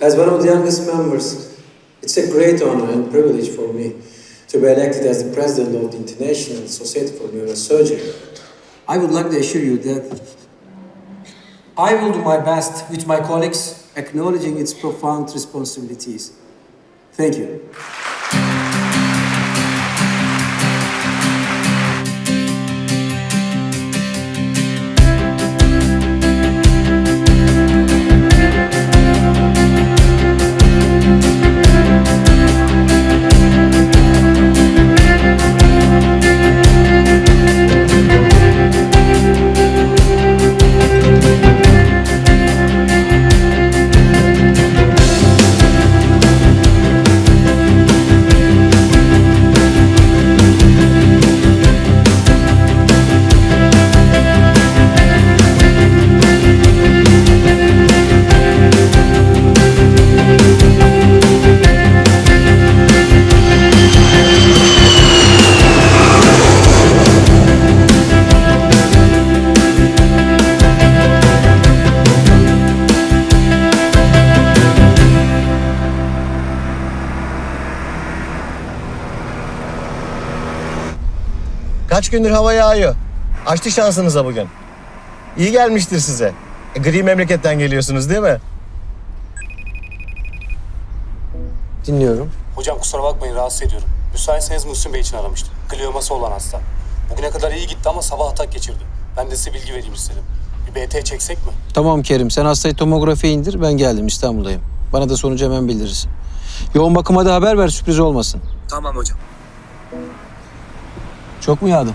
As one of the youngest members, it's a great honor and privilege for me to be elected as the president of the International Society for Neurosurgery. I would like to assure you that I will do my best with my colleagues, acknowledging its profound responsibilities. Thank you. Kaç gündür hava yağıyor. Açtı şansınıza bugün. İyi gelmiştir size. E, gri memleketten geliyorsunuz değil mi? Dinliyorum. Hocam kusura bakmayın rahatsız ediyorum. Müsaitseniz Muhsin Bey için aramıştım. Glioması olan hasta. Bugüne kadar iyi gitti ama sabah atak geçirdi. Ben de size bilgi vereyim istedim. Bir BT çeksek mi? Tamam Kerim, sen hastayı tomografiye indir, ben geldim İstanbul'dayım. Bana da sonucu hemen bildirirsin. Yoğun bakıma da haber ver, sürpriz olmasın. Tamam hocam. Çok mu yağdı?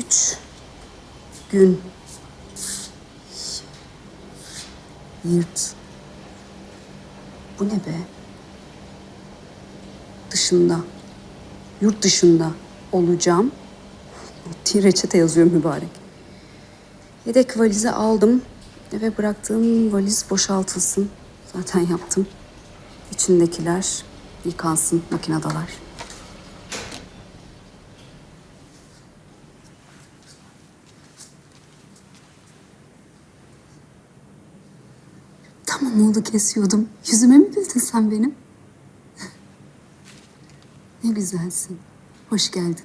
Üç gün yırt. Bu ne be? Dışında, yurt dışında olacağım. Reçete yazıyor mübarek. Yedek valizi aldım. Eve bıraktığım valiz boşaltılsın. Zaten yaptım. İçindekiler yıkansın makinadalar. Tamam oldu kesiyordum. Yüzüme mi güldün sen benim? ne güzelsin. Hoş geldin.